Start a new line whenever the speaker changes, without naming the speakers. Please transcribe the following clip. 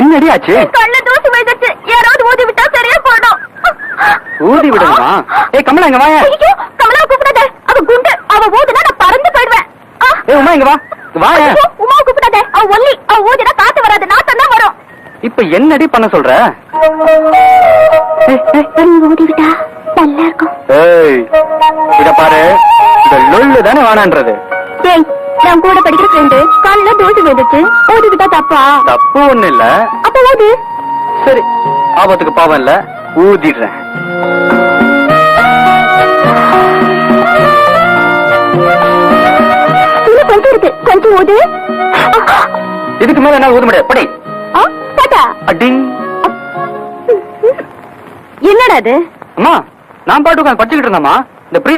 என்னடி ஆச்சு?
கண்ணு தூசி விழுந்துச்சு யாராவது ஊதி விட்டா சரியா போயிடும்.
ஊதி விடுமா ஏய் கமலா இங்க வாயா
ஐயோ கமலா கூப்பிடாத. அவ குண்டு. அவ ஊதுனா நான் பறந்து போயிடுவேன்.
ஏய் உமா இங்க வா.
ஐயோ, உமாவை கூப்பிடாத. அவ ஒல்லி. அவ ஊதினா காத்து வராது. நாத்தம் தான் வரும்.
இப்ப என்னடி பண்ண சொல்ற?
ஊதி விட்டா நல்லா இருக்கும்.
ஏய் இத பாரு. இந்த லொல்லு தானே வேணான்றது.
ஏய் நான் கூட படிக்கிற ஃப்ரெண்டு கண்ணுல தூசி விழுந்துச்சு விட்டா தப்பா?
தப்பு ஒண்ணு இல்ல
அப்ப ஊது
சரி ஆபத்துக்கு பாவம் இல்ல. ஊதிடுறேன்.
இன்னும் கொஞ்சம் இருக்கு. கொஞ்சம்
இதுக்கு மேல என்ன ஊத முடியாது. படி.
ஆ, டாடா
அடிங்.
என்னடா அது?
அம்மா நான் பாட்டு உட்காந்து படிச்சுக்கிட்டு இருந்தேம்மா. இந்த பிரி